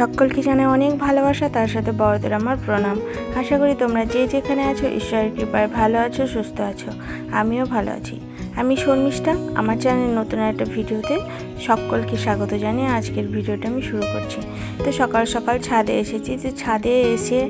সকলকে জানাই অনেক ভালোবাসা, তার সাথে বড়দের আমার প্রণাম। আশা করি তোমরা যে যেখানে আছো, ঈশ্বরের কৃপায় ভালো আছো, সুস্থ আছো। আমিও ভালো আছি। আমি শর্মিষ্ঠা, আমার চ্যানেলের নতুন একটা ভিডিওতে সকলকে স্বাগত জানিয়ে আজকের ভিডিওটা আমি শুরু করছি। তো সকাল সকাল ছাদে এসেছি, যে ছাদে এসে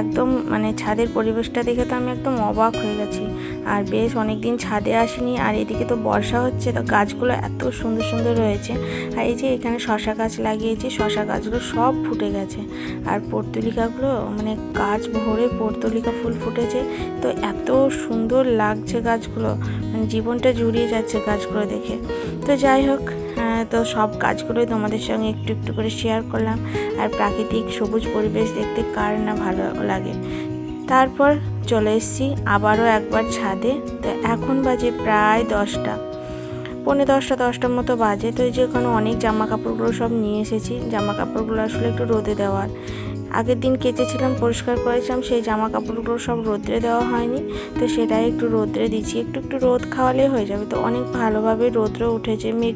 একদম মানে ছাদের পরিবেশটা দেখে তো আমি একদম অবাক হয়ে গেছি। আর বেশ অনেক দিন ছাদে আসিনি, আর এদিকে তো বর্ষা হচ্ছে, তো গাছগুলো এত সুন্দর সুন্দর রয়েছে। আর এই যে এখানে শশা গাছ লাগিয়েছি, শশা গাছগুলো সব ফুটে গেছে। আর পর্তুলিকাগুলো মানে গাছ ভরে পর্তুলিকা ফুল ফুটেছে, তো এত সুন্দর লাগছে গাছগুলো। জীবনটা জুড়িয়ে যাচ্ছে গাছগুলো দেখে। তো যাই হোক তো সব কাজগুলোই তোমাদের সঙ্গে একটু একটু করে শেয়ার করলাম। আর প্রাকৃতিক সবুজ পরিবেশ দেখতে কার না ভালো লাগে। তারপর চলে এসেছি আবারও একবার ছাদে। তো এখন বাজে প্রায় দশটা। পৌনে দশটা, দশটার মতো বাজে। তো যে ওখানে অনেক জামা কাপড়গুলো সব নিয়ে এসেছি। জামা কাপড়গুলো আসলে একটু রোদে দেওয়ার। আগের দিন কেচেছিলাম, পরিষ্কার করেছিলাম, সেই জামা কাপড়গুলো সব রোদ্রে দেওয়া হয়নি। তো সেটাই একটু রোদ্রে দিচ্ছি। একটু একটু রোদ খাওয়ালে হয়ে যাবে। তো অনেক ভালোভাবে রোদ্রে উঠেছে। মেঘ,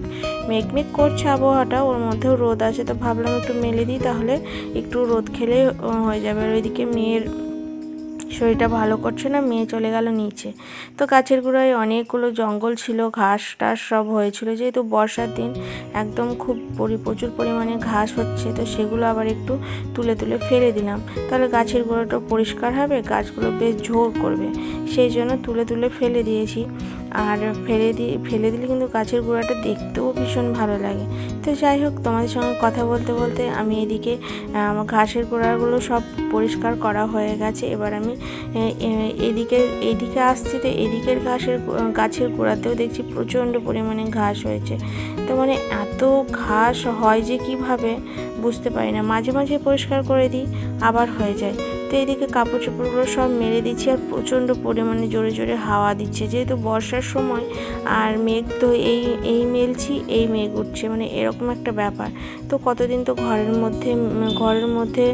মেঘমেঘ মেঘ করছে আবহাওয়াটা, ওর মধ্যেও রোদ আছে। তো ভাবলাম একটু মেলে দিই, তাহলে একটু রোদ খেলে হয়ে যাবে। আর ওইদিকে মেয়ের শরীরটা ভালো করছে না, মেয়ে চলে গেল নিচে। তো গাছের গোড়ায় অনেকগুলো জঙ্গল ছিল, ঘাস টাস সব হয়েছিল। যেহেতু বর্ষার দিন, একদম খুব পরি, প্রচুর পরিমাণে ঘাস হচ্ছে, তো সেগুলো আবার একটু তুলে তুলে ফেলে দিলাম। তাহলে গাছের গুঁড়োটা পরিষ্কার হবে, গাছগুলো বেশ ঝোর করবে। সেই জন্য তুলে তুলে ফেলে দিয়েছি। আর ফেলে দিয়ে ফেলে দিলে কিন্তু গাছের গোড়াটা দেখতেও ভীষণ ভালো লাগে। তো যাই হোক, তোমাদের সঙ্গে কথা বলতে বলতে আমি এদিকে আমার ঘাসের গোড়াগুলো সব পরিষ্কার করা হয়ে গেছে। এবার আমি এদিকে এদিকে আসছি তো এদিকের ঘাসের গাছের গোড়াতেও দেখছি প্রচণ্ড পরিমাণে ঘাস হয়েছে। তো মানে এত ঘাস হয় যে কীভাবে বুঝতে পারি না। মাঝে মাঝে পরিষ্কার করে দিই, আবার হয়ে যায়। তো এদিকে কাপড় চোপড়গুলো সব মেরে দিচ্ছি আর প্রচণ্ড পরিমাণে জোরে জোরে হাওয়া দিচ্ছে। যেহেতু বর্ষার সময় আর মেঘ তো এই এই মেলছি, এই মেঘ উঠছে মানে এরকম একটা ব্যাপার। তো কতদিন তো ঘরের মধ্যে ঘরের মধ্যে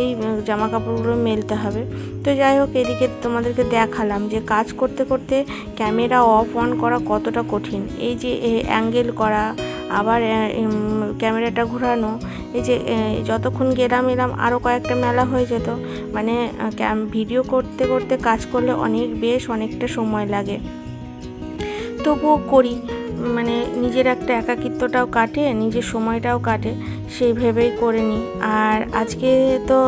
এই জামা কাপড়গুলো মেলতে হবে। তো যাই হোক, এদিকে তোমাদেরকে দেখালাম যে কাজ করতে করতে ক্যামেরা অফ অন করা কতটা কঠিন। এই যে অ্যাঙ্গেল করা আবার ক্যামেরাটা ঘোরানো। এই যে যতক্ষণ গেলাম এলাম আরও কয়েকটা মেলা হয়ে যেত মানে ভিডিও করতে করতে কাজ করলে অনেক বেশ অনেকটা সময় লাগে। তবুও করি মানে নিজের একটা একাকিত্বটাও কাটে, নিজের সময়টাও কাটে, সেই ভেবেই করে নিই। আর আজকে তো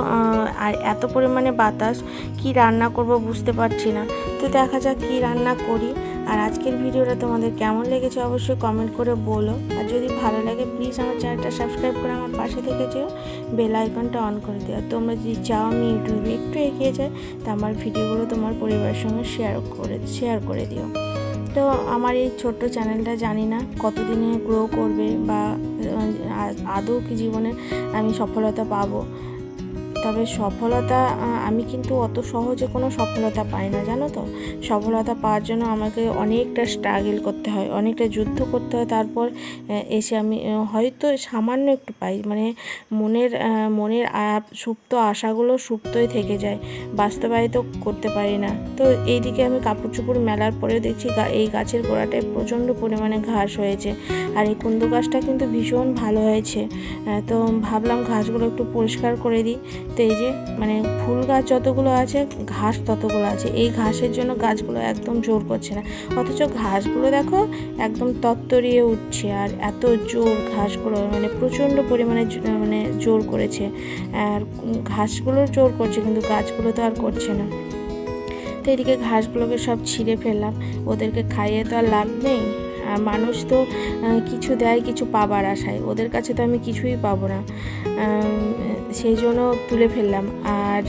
আর এত পরিমাণে বাতাস, কি রান্না করব বুঝতে পারছি না। তো দেখা যাক কি রান্না করি। আর আজকের ভিডিওটা তোমাদের কেমন লেগেছে অবশ্যই কমেন্ট করে বলো। আর যদি ভালো লাগে প্লিজ আমার চ্যানেলটা সাবস্ক্রাইব করে আমার পাশে থেকে যেও বেল আইকনটা অন করে দিও। তোমরা যদি চাও আমি ইউটিউবে একটু এগিয়ে যাই, তা আমার ভিডিওগুলো তোমার পরিবারের সঙ্গে শেয়ার করে শেয়ার করে দিও। তো আমার এই ছোট্ট চ্যানেলটা জানি না কতদিনে গ্রো করবে বা আদৌ কি জীবনে আমি সফলতা পাবো। তবে সফলতা আমি কিন্তু অত সহজে কোনো সফলতা পাই না, জানো তো? সফলতা পাওয়ার জন্য আমাকে অনেকটা স্ট্রাগল করতে হয়, অনেকটা যুদ্ধ করতে হয়, তারপর এসে আমি হয়তো সামান্য একটু পাই মানে মনের মনের সুপ্ত আশাগুলো সুপ্তই থেকে যায়, বাস্তবায়িত করতে পারি না। তো এইদিকে আমি কাপড় চোপড় মেলার পরেও দেখছি এই গাছের গোড়াটায় প্রচণ্ড পরিমাণে ঘাস হয়েছে, আর এই কুন্দু গাছটা কিন্তু ভীষণ ভালো হয়েছে তো ভাবলাম ঘাসগুলো একটু পরিষ্কার করে দিই তো এই যে মানে ফুল গাছ যতগুলো আছে, ঘাস ততগুলো আছে। এই ঘাসের জন্য গাছগুলো একদম জোর করছে না। অথচ ঘাসগুলো দেখো একদম তত্তরিয়ে উঠছে আর এত জোর ঘাসগুলো মানে প্রচণ্ড পরিমাণে মানে জোর করেছে। আর ঘাসগুলো জোর করছে, কিন্তু গাছগুলো তো আর করছে না। তো এদিকে ঘাসগুলোকে সব ছিঁড়ে ফেললাম। ওদেরকে খাইয়ে তো আর লাভ নেই। আর মানুষ তো কিছু দেয়, কিছু পাবার আশায়। ওদের কাছে তো আমি কিছুই পাবো না। সেই জন্য তুলে ফেললাম। আর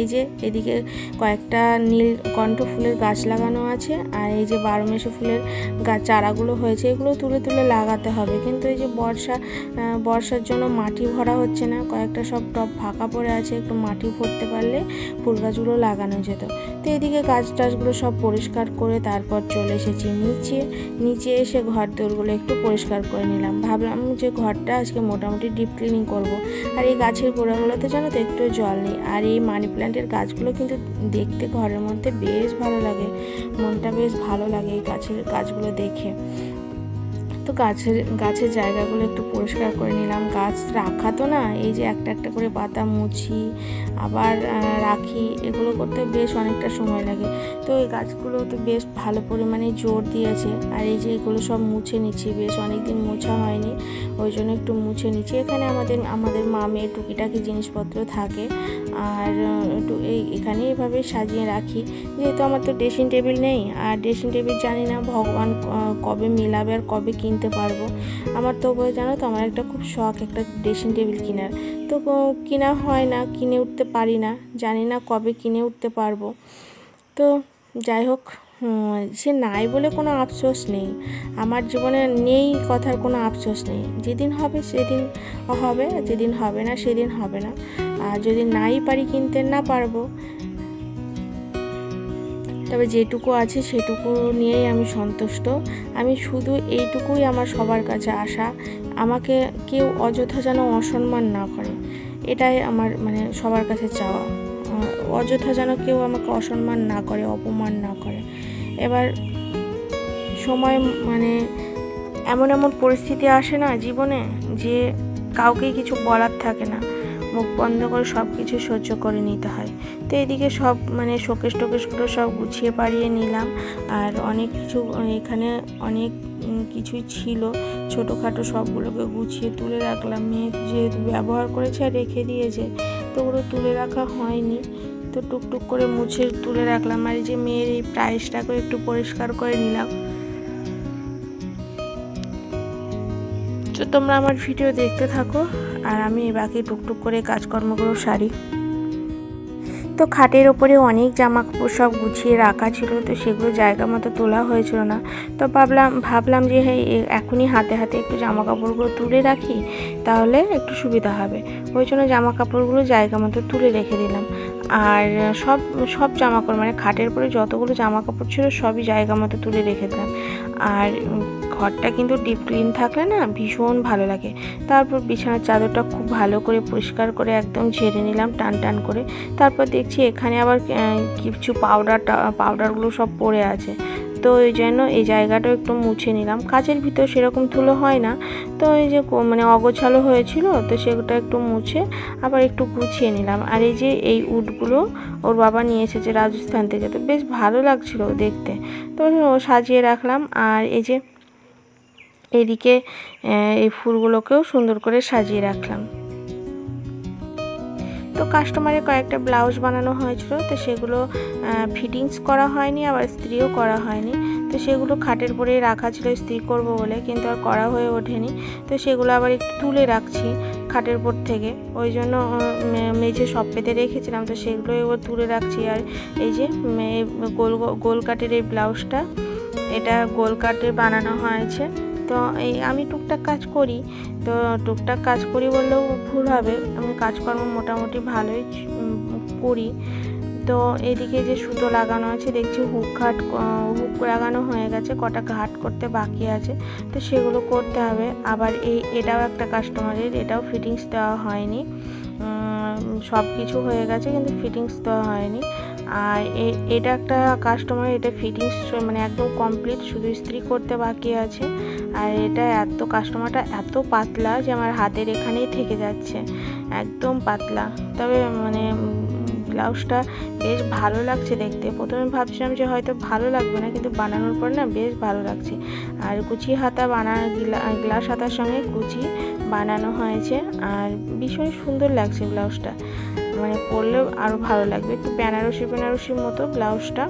এই যে এদিকে কয়েকটা নীল কণ্ঠ ফুলের গাছ লাগানো আছে, আর এই যে বারোমেশো ফুলের গাছ চারাগুলো হয়েছে, এগুলো তুলে তুলে লাগাতে হবে। কিন্তু এই যে বর্ষা বর্ষার জন্য মাটি ভরা হচ্ছে না, কয়েকটা সব টব ফাঁকা পড়ে আছে, একটু মাটি ভরতে পারলে ফুল গাছগুলো লাগানো যেত। তো এদিকে গাছ টাছগুলো সব পরিষ্কার করে তারপর চলে এসেছি। নিচে নিচে এসে ঘর দোরগুলো একটু পরিষ্কার করে নিলাম। ভাবলাম যে ঘরটা আজকে মোটামুটি ডিপ ক্লিনিং করব। আর এই গাছের গোড়াগুলোতে জানো তো একটু জল নেই। আর এই মানি প্ল্যান্টের গাছগুলো কিন্তু দেখতে ঘরের মধ্যে বেশ ভালো লাগে। মনটা বেশ ভালো লাগে এই গাছের গাছগুলো দেখে। তো গাছের গাছের জায়গাগুলো একটু পরিষ্কার করে নিলাম। গাছ রাখা তো না, এই যে একটা একটা করে পাতা মুছি, আবার রাখি, এগুলো করতে বেশ অনেকটা সময় লাগে। তো এই গাছগুলো তো বেশ ভালো পরিমাণে জোর দিয়েছে, আর এই যে এগুলো সব মুছে নিচ্ছি, বেশ অনেক দিন মোছা হয়নি, ওই জন্য একটু মুছে নিচ্ছি। এখানে আমাদের আমাদের মামের টুকিটাকি জিনিসপত্র থাকে, আর, একটু এই, এখানে এভাবে সাজিয়ে রাখি। যেহেতু আমার তো ড্রেসিং টেবিল নেই, আর ড্রেসিং টেবিল জানি না ভগবান কবে মেলাবে আর কবে কিনতে পারব। আমার তো জানো তো, আমার একটা খুব শখ একটা ড্রেসিং টেবিল কেনার। তো কেনা হয় না, কিনে উঠতে পারি না, জানি না কবে কিনে উঠতে পারব। তো যাই হোক সে নাই বলে কোনো আফসোস নেই। আমার জীবনে নেই কথার কোনো আফসোস নেই। যেদিন হবে সেদিন হবে, যেদিন হবে না সেদিন হবে না। আর যদি নাই পারি কিনতে না পারব তবে যেটুকু আছে সেটুকু নিয়েই আমি সন্তুষ্ট। আমি শুধু এইটুকুই আমার সবার কাছে আশা। আমাকে কেউ অযথা যেন অসম্মান না করে। এটাই আমার মানে সবার কাছে চাওয়া। অযথা যেন কেউ আমাকে অসম্মান না করে, অপমান না করে। এবার সময় মানে এমন এমন পরিস্থিতি আসে না জীবনে যে কাউকেই কিছু বলার থাকে না। মুখ বন্ধ করে সব কিছু সহ্য করে নিতে হয়। তো এদিকে সব মানে শোকেশ টোকেশগুলো সব গুছিয়ে পাড়িয়ে নিলাম। আর অনেক কিছু, এখানে অনেক কিছুই ছিল। ছোটোখাটো সবগুলোকে গুছিয়ে তুলে রাখলাম। মেয়ে যেহেতু ব্যবহার করেছে আর রেখে দিয়েছে, তো ওগুলো তুলে রাখা হয়নি। তো টুকটুক করে মুছে তুলে রাখলাম। আর যে মেয়ের এই প্রাইসটাকে একটু পরিষ্কার করে নিলাম। তো তোমরা আমার ভিডিও দেখতে থাকো। আর আমি বাকি টুকটুক করে কাজকর্মগুলো সারি। তো খাটের ওপরে অনেক জামা কাপড় সব গুছিয়ে রাখা ছিল, তো সেগুলো জায়গা মতো তোলা হয়েছিল না। তো ভাবলাম ভাবলাম যে হ্যাঁ এখনই হাতে হাতে একটু জামা কাপড়গুলো তুলে রাখি, তাহলে একটু সুবিধা হবে। ওই জন্য জামা কাপড়গুলো জায়গা মতো তুলে রেখে দিলাম। আর সব সব জামা কাপড় মানে খাটের পরে যতগুলো জামা কাপড় ছিল, সবই জায়গা মতো তুলে রেখে দিলাম। আর ঘরটা কিন্তু ডিপ ক্লিন থাকলে না ভীষণ ভালো লাগে। তারপর বিছানার চাদরটা খুব ভালো করে পরিষ্কার করে একদম ঝেড়ে নিলাম, টান টান করে। তারপর দেখছি এখানে আবার কিছু পাউডার পাউডারগুলো সব পড়ে আছে। তো ওই জন্য এই জায়গাটাও একটু মুছে নিলাম। কাচের ভিতর সেরকম ধুলো হয় না। তো এই যে মানে অগোছালো হয়েছিল, তো সেগুলো একটু মুছে আবার একটু গুছিয়ে নিলাম। আর এই যে এই উডগুলো ওর বাবা নিয়ে এসেছে রাজস্থান থেকে। তো বেশ ভালো লাগছিল দেখতে। তো ও সাজিয়ে রাখলাম। আর এই যে এদিকে এই ফুলগুলোকেও সুন্দর করে সাজিয়ে রাখলাম। তো কাস্টমারের কয়েকটা ব্লাউজ বানানো হয়েছিল, তো সেগুলো ফিটিংস করা হয়নি, আবার স্ত্রিও করা হয়নি। তো সেগুলো খাটের পরেই রাখা ছিল, স্ত্রি করব বলে কিন্তু আর করা হয়ে ওঠেনি। তো সেগুলো আবার একটু তুলে রাখছি খাটের পর থেকে। ওই জন্য মেঝে সব পেতে রেখেছিলাম, তো সেগুলো এবার তুলে রাখছি। আর এই যে গোল গোল কাটের এই ব্লাউজটা এটা গোল কাটের বানানো হয়েছে। তো এই আমি টুকটাক কাজ করি। তো টুকটাক কাজ করি বললেও ভুল হবে। আমি কাজকর্ম মোটামুটি ভালোই করি। তো এদিকে যে সুতো লাগানো আছে, দেখছি হুক ঘাট হুক লাগানো হয়ে গেছে, কটা ঘাট করতে বাকি আছে। তো সেগুলো করতে হবে। আবার এই, এটাও একটা কাস্টমারের এটাও ফিটিংস দেওয়া হয়নি। সব কিছু হয়ে গেছে, কিন্তু ফিটিংস দেওয়া হয়নি। আর এটা একটা কাস্টমার এটা ফিটিংস মানে একদম কমপ্লিট শুধু ইস্ত্রি করতে বাকি আছে। আর এটা এত কাস্টমারটা এত পাতলা যে আমার হাতের এখানেই থেকে যাচ্ছে। একদম পাতলা। তবে মানে ব্লাউজটা বেশ ভালো লাগছে দেখতে। প্রথমে ভাবছিলাম যে হয়তো ভালো লাগবে না, কিন্তু বানানোর পর না বেশ ভালো লাগছে। আর কুচি হাতা বানানো গ্লাস হাতার সঙ্গে কুচি বানানো হয়েছে। আর ভীষণ সুন্দর লাগছে ব্লাউজটা। মানে পরলেও আরও ভালো লাগবে। একটু বেনারসি বেনারসির মতো ব্লাউজটা।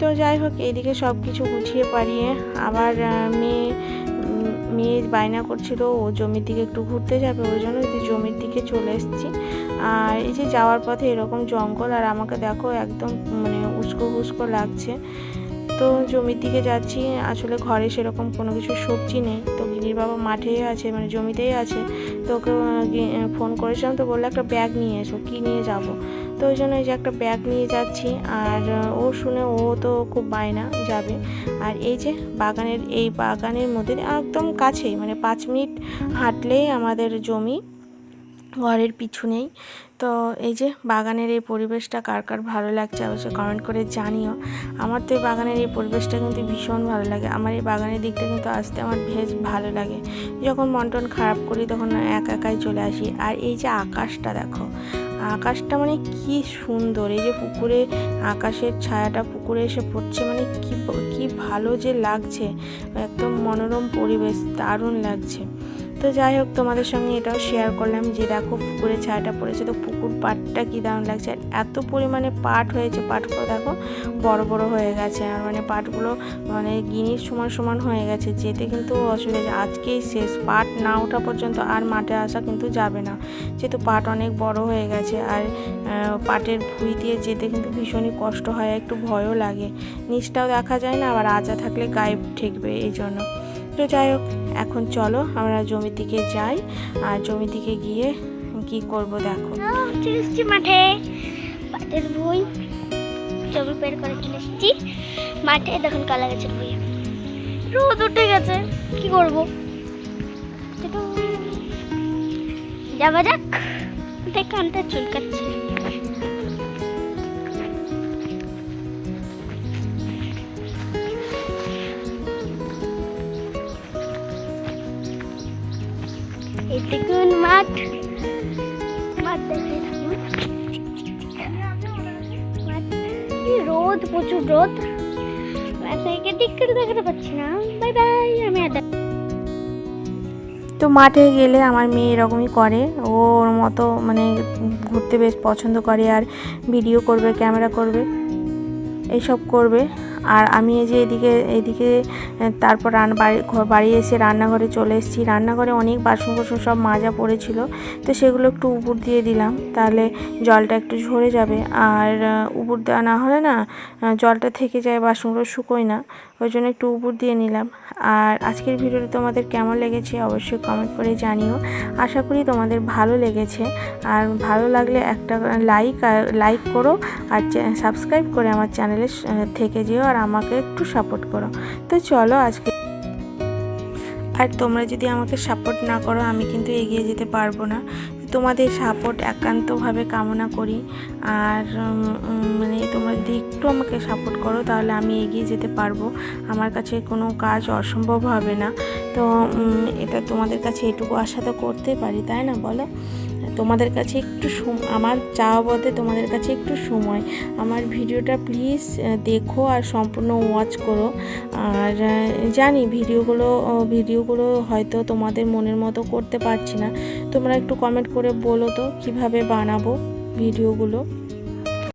তো যাই হোক, এইদিকে সব কিছু গুছিয়ে পারিয়ে আবার মেয়ে মেয়ে বায়না করছিল, ও জমির দিকে একটু ঘুরতে যাবে, ওই জন্য যে জমির দিকে চলে এসেছি। আর এই যে যাওয়ার পথে এরকম জঙ্গল, আর আমাকে দেখো একদম মানে উস্কো উস্কো লাগছে। তো জমির দিকে যাচ্ছি, আসলে ঘরে সেরকম কোনো কিছু সবজি নেই। তো বাবা মাঠেই আছে মানে জমিতেই আছে। তো ওকে ফোন করেছিলাম, তো বলল একটা ব্যাগ নিয়ে এসো, কী নিয়ে যাব? তো ওই জন্য এই যে একটা ব্যাগ নিয়ে যাচ্ছি, আর ও শুনে ও তো খুব বায়না যাবে। আর এই যে বাগানের, এই বাগানের মধ্যে একদম কাছেই মানে পাঁচ মিনিট হাঁটলেই আমাদের জমি। ঘরের পিছনেই। তো এই যে বাগানের এই পরিবেশটা কার কার ভালো লাগছে অবশ্যই কমেন্ট করে জানিও। আমার তো এই বাগানের এই পরিবেশটা কিন্তু ভীষণ ভালো লাগে। আমার এই বাগানের দিকটা কিন্তু আসতে আমার বেশ ভালো লাগে। যখন মন টন খারাপ করি তখন একা একাই চলে আসি। আর এই যে আকাশটা দেখো, আকাশটা মানে কি সুন্দর। এই যে পুকুরে আকাশের ছায়াটা পুকুরে এসে পড়ছে মানে কি কি ভালো যে লাগছে। একদম মনোরম পরিবেশ, দারুণ লাগছে। তো যাই হোক, তোমাদের সঙ্গে এটাও শেয়ার করলাম যে দেখো পুকুরে ছায়াটা পড়েছে, তো পুকুর পাটটা কী দারুণ লাগছে। আর এত পরিমাণে পাট হয়েছে, পাটগুলো দেখো বড় বড় হয়ে গেছে, আর মানে পাটগুলো মানে গিনির সমান সমান হয়ে গেছে, যেতে কিন্তু অসুবিধা আজকেই শেষ, পাট না ওঠা পর্যন্ত আর মাঠে আসা কিন্তু যাবে না, যেহেতু পাট অনেক বড় হয়ে গেছে, আর পাটের ভুঁই দিয়ে যেতে কিন্তু ভীষণই কষ্ট হয়, একটু ভয়ও লাগে। নিচটাও দেখা যায় না, আবার আজা থাকলে গায়ে ঠেকবে এই জন্য তো যাই হোক, এখন চলো আমরা জমির দিকে যাই। আর জমির দিকে গিয়ে কি করব দেখো। মাঠে। পাটের বই, জমি বের করে চলে এসেছি। মাঠে দেখুন কালা গাছের বই। রোদ উঠে গেছে, কি করব? যাওয়া যাক। দেখ কানটা চুলকাচ্ছে। মাঠ মাঠ রোদ প্রচুর রোদ ঠিক করে দেখাতে পাচ্ছি না বাই বাই আমি আর দেখ- তো মাঠে গেলে আমার মেয়ে এরকমই করে। ওর মতো মানে ঘুরতে বেশ পছন্দ করে আর ভিডিও করবে ক্যামেরা করবে, এইসব করবে। আর আমি এই যে এদিকে এদিকে তারপর রান বাড়ি বাড়ি এসে রান্নাঘরে চলে এসেছি। রান্নাঘরে অনেক বাসন কোসন সব মাজা পড়েছিল, তো সেগুলো একটু উপর দিয়ে দিলাম। তাহলে জলটা একটু ঝরে যাবে। আর উপর দেওয়া না হলে না জলটা থেকে যায়, বাসনগুলো শুকোয় না। ওই জন্য একটু উপর দিয়ে নিলাম। আর আজকের ভিডিওটা তোমাদের কেমন লেগেছে অবশ্যই কমেন্ট করে জানিও। আশা করি তোমাদের ভালো লেগেছে। আর ভালো লাগলে একটা লাইক আর লাইক করো আর সাবস্ক্রাইব করে আমার চ্যানেলে থেকে যেও আর আমাকে একটু সাপোর্ট করো। তো চলো আজকে আর তোমরা যদি আমাকে সাপোর্ট না করো, আমি কিন্তু এগিয়ে যেতে পারব না। তোমাদের সাপোর্ট একান্তভাবে কামনা করি। আর মানে তোমরা যদি একটু আমাকে সাপোর্ট করো, তাহলে আমি এগিয়ে যেতে পারব। আমার কাছে কোনো কাজ অসম্ভব হবে না। তো এটা তোমাদের কাছে এটুকু আশা তো করতে পারি, তাই না বলো? তোমাদের কাছে একটু আমার চাওয়া বলতে তোমাদের কাছে একটু সময়। আমার ভিডিওটা প্লিজ দেখো আর সম্পূর্ণ ওয়াচ করো। আর জানি ভিডিওগুলো ভিডিওগুলো হয়তো তোমাদের মনের মতো করতে পারছি না। তোমরা একটু কমেন্ট করে বলো তো কীভাবে বানাবো ভিডিওগুলো।